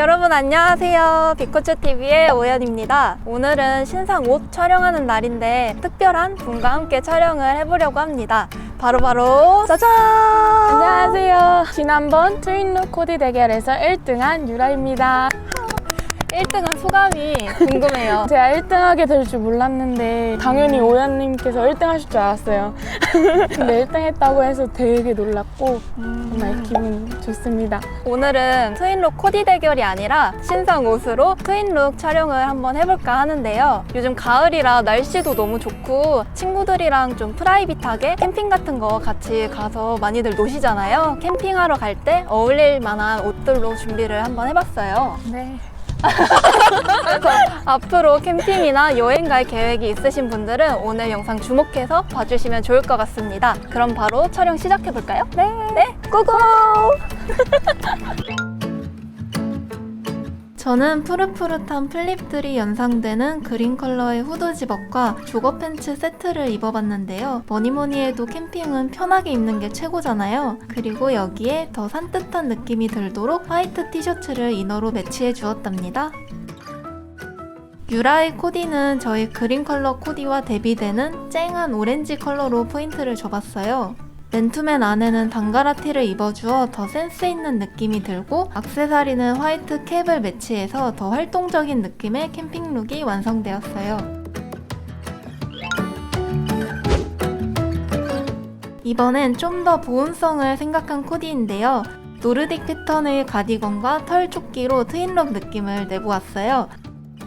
여러분 안녕하세요. 비코츠TV의 오연입니다. 오늘은 신상 옷 촬영하는 날인데 특별한 분과 함께 촬영을 해보려고 합니다. 바로바로 짜잔! 안녕하세요. 지난번 트윈룩 코디 대결에서 1등한 유라입니다. 1등한 소감이 궁금해요. 제가 1등 하게 될 줄 몰랐는데 당연히 오연님께서 1등 하실 줄 알았어요. 근데 1등 했다고 해서 되게 놀랐고 정말 기분 좋습니다. 오늘은 트윈룩 코디 대결이 아니라 신상 옷으로 트윈룩 촬영을 한번 해볼까 하는데요. 요즘 가을이라 날씨도 너무 좋고 친구들이랑 좀 프라이빗하게 캠핑 같은 거 같이 가서 많이들 노시잖아요. 캠핑하러 갈 때 어울릴 만한 옷들로 준비를 한번 해봤어요. 네. 그래서 앞으로 캠핑이나 여행 갈 계획이 있으신 분들은 오늘 영상 주목해서 봐주시면 좋을 것 같습니다. 그럼 바로 촬영 시작해볼까요? 네. 네, 고고! 저는 푸릇푸릇한 플립들이 연상되는 그린 컬러의 후드 집업과 조거 팬츠 세트를 입어봤는데요. 뭐니뭐니 해도 캠핑은 편하게 입는 게 최고잖아요. 그리고 여기에 더 산뜻한 느낌이 들도록 화이트 티셔츠를 이너로 매치해 주었답니다. 유라의 코디는 저희 그린 컬러 코디와 대비되는 쨍한 오렌지 컬러로 포인트를 줘봤어요. 맨투맨 안에는 단가라 티를 입어주어 더 센스 있는 느낌이 들고 악세사리는 화이트 캡을 매치해서 더 활동적인 느낌의 캠핑 룩이 완성되었어요. 이번엔 좀 더 보온성을 생각한 코디인데요. 노르딕 패턴의 가디건과 털 조끼로 트윈룩 느낌을 내보았어요.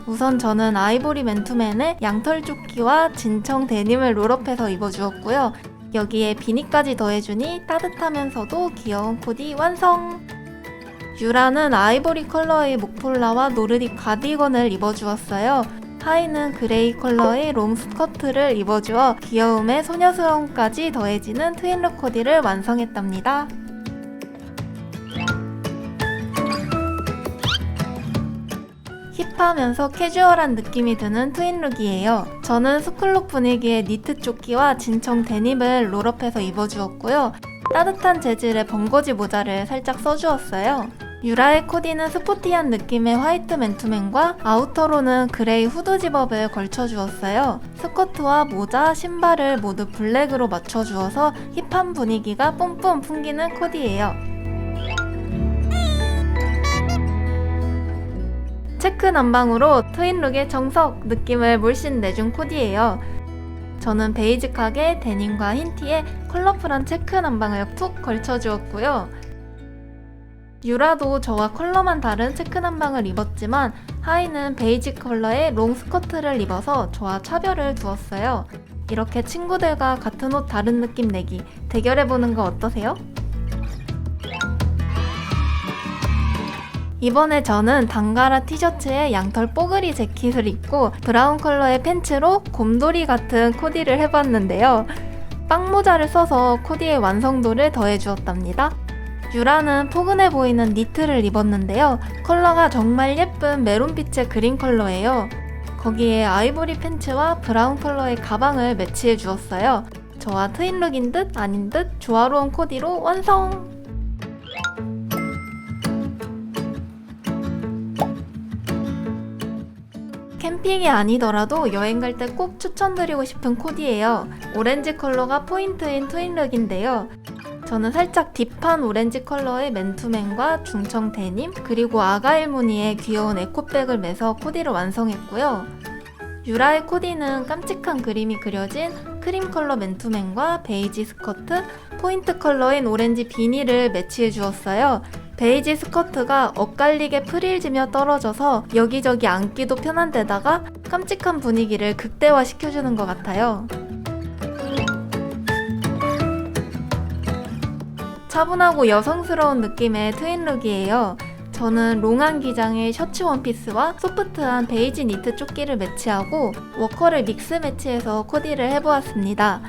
우선 저는 아이보리 맨투맨에 양털 조끼와 진청 데님을 롤업해서 입어주었고요. 여기에 비니까지 더해주니 따뜻하면서도 귀여운 코디 완성! 유라는 아이보리 컬러의 목폴라와 노르딕 가디건을 입어주었어요. 하이는 그레이 컬러의 롱 스커트를 입어주어 귀여움에 소녀스러움까지 더해지는 트윈룩 코디를 완성했답니다. 힙하면서 캐주얼한 느낌이 드는 트윈룩이에요. 저는 스쿨룩 분위기의 니트 조끼와 진청 데님을 롤업해서 입어주었고요. 따뜻한 재질의 번거지 모자를 살짝 써주었어요. 유라의 코디는 스포티한 느낌의 화이트 맨투맨과 아우터로는 그레이 후드 집업을 걸쳐주었어요. 스커트와 모자, 신발을 모두 블랙으로 맞춰주어서 힙한 분위기가 뿜뿜 풍기는 코디예요. 체크 난방으로 트윈룩의 정석 느낌을 물씬 내준 코디예요. 저는 베이직하게 데님과 흰 티에 컬러풀한 체크 난방을 툭 걸쳐주었고요. 유라도 저와 컬러만 다른 체크 난방을 입었지만 하이는 베이직 컬러의 롱 스커트를 입어서 저와 차별을 두었어요. 이렇게 친구들과 같은 옷 다른 느낌 내기 대결해보는 거 어떠세요? 이번에 저는 단가라 티셔츠에 양털 뽀글이 재킷을 입고 브라운 컬러의 팬츠로 곰돌이 같은 코디를 해봤는데요. 빵모자를 써서 코디의 완성도를 더해주었답니다. 유라는 포근해 보이는 니트를 입었는데요. 컬러가 정말 예쁜 메론빛의 그린 컬러예요. 거기에 아이보리 팬츠와 브라운 컬러의 가방을 매치해 주었어요. 저와 트윈룩인 듯 아닌 듯 조화로운 코디로 완성! 캠핑이 아니더라도 여행 갈 때 꼭 추천드리고 싶은 코디예요. 오렌지 컬러가 포인트인 트윈룩인데요. 저는 살짝 딥한 오렌지 컬러의 맨투맨과 중청 데님 그리고 아가일 무늬의 귀여운 에코백을 매서 코디를 완성했고요. 유라의 코디는 깜찍한 그림이 그려진 크림 컬러 맨투맨과 베이지 스커트, 포인트 컬러인 오렌지 비니를 매치해 주었어요. 베이지 스커트가 엇갈리게 프릴지며 떨어져서 여기저기 앉기도 편한 데다가 깜찍한 분위기를 극대화 시켜주는 것 같아요. 차분하고 여성스러운 느낌의 트윈룩이에요. 저는 롱한 기장의 셔츠 원피스와 소프트한 베이지 니트 조끼를 매치하고 워커를 믹스 매치해서 코디를 해보았습니다.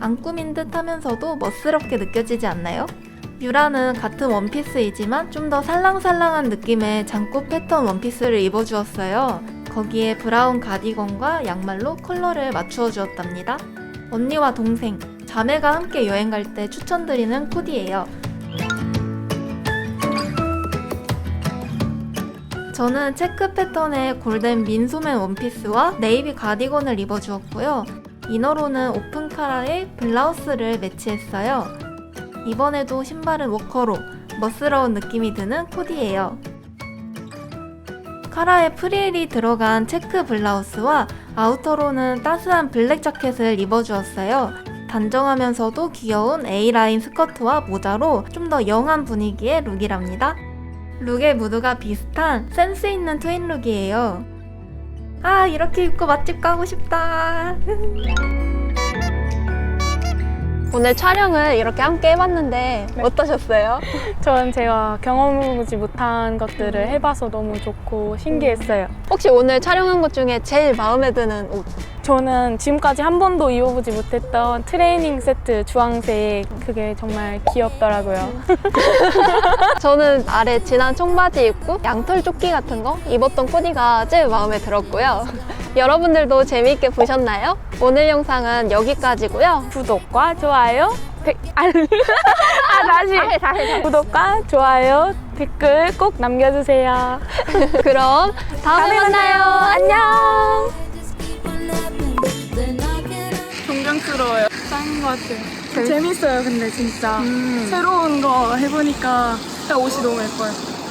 안 꾸민 듯 하면서도 멋스럽게 느껴지지 않나요? 유라는 같은 원피스이지만 좀 더 살랑살랑한 느낌의 장구 패턴 원피스를 입어주었어요. 거기에 브라운 가디건과 양말로 컬러를 맞추어 주었답니다. 언니와 동생, 자매가 함께 여행 갈 때 추천드리는 코디예요. 저는 체크 패턴의 골덴 민소맨 원피스와 네이비 가디건을 입어주었고요. 이너로는 오픈 카라의 블라우스를 매치했어요. 이번에도 신발은 워커로 멋스러운 느낌이 드는 코디예요. 카라에 프릴이 들어간 체크 블라우스와 아우터로는 따스한 블랙 자켓을 입어주었어요. 단정하면서도 귀여운 A라인 스커트와 모자로 좀 더 영한 분위기의 룩이랍니다. 룩의 무드가 비슷한 센스 있는 트윈 룩이에요. 아, 이렇게 입고 맛집 가고 싶다. 오늘 촬영을 이렇게 함께 해봤는데 어떠셨어요? 전 제가 경험해보지 못한 것들을 해봐서 너무 좋고 신기했어요. 혹시 오늘 촬영한 것 중에 제일 마음에 드는 옷? 저는 지금까지 한 번도 입어보지 못했던 트레이닝 세트 주황색 그게 정말 귀엽더라고요. 저는 아래 진한 청바지 입고 양털 조끼 같은 거 입었던 코디가 제일 마음에 들었고요. 여러분들도 재미있게 보셨나요? 오늘 영상은 여기까지고요. 구독과 좋아요, 백, 아, 다시. 구독과 좋아요, 댓글 꼭 남겨주세요. 그럼 다음에 만나요. 안녕. 존경스러워요. 짱인 것 같아요. 재밌 어요, 근데 진짜. 새로운 거 해보니까 진짜 옷이 너무 예뻐요.